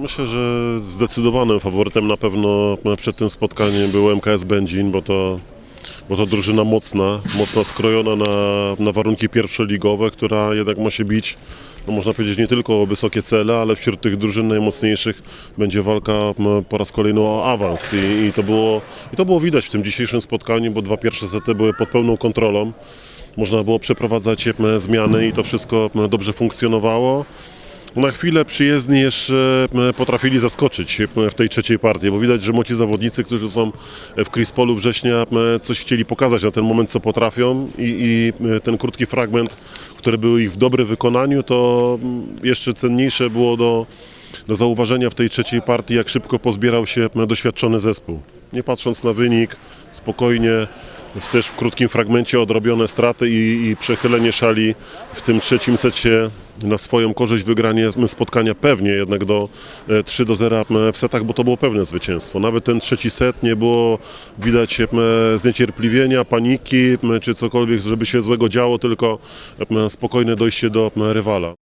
Myślę, że zdecydowanym faworytem na pewno przed tym spotkaniem był MKS Będzin, bo to, bo to drużyna mocna, mocno skrojona na, na warunki pierwszoligowe, która jednak ma się bić, no można powiedzieć, nie tylko o wysokie cele, ale wśród tych drużyn najmocniejszych będzie walka po raz kolejny o awans I, i, to było, i to było widać w tym dzisiejszym spotkaniu, bo dwa pierwsze sety były pod pełną kontrolą. Można było przeprowadzać zmiany i to wszystko dobrze funkcjonowało. Na chwilę przyjezdni jeszcze potrafili zaskoczyć w tej trzeciej partii, bo widać, że młodzi zawodnicy, którzy są w Chris Paulu września, coś chcieli pokazać na ten moment, co potrafią i, i ten krótki fragment, który był ich w dobrym wykonaniu, to jeszcze cenniejsze było do, do zauważenia w tej trzeciej partii, jak szybko pozbierał się doświadczony zespół. Nie patrząc na wynik, spokojnie, w, też w krótkim fragmencie odrobione straty i, i przechylenie szali w tym trzecim secie na swoją korzyść wygranie spotkania pewnie jednak do e, 3 do 0 w setach, bo to było pewne zwycięstwo. Nawet ten trzeci set nie było widać e, zniecierpliwienia, paniki czy cokolwiek, żeby się złego działo, tylko e, spokojne dojście do rywala.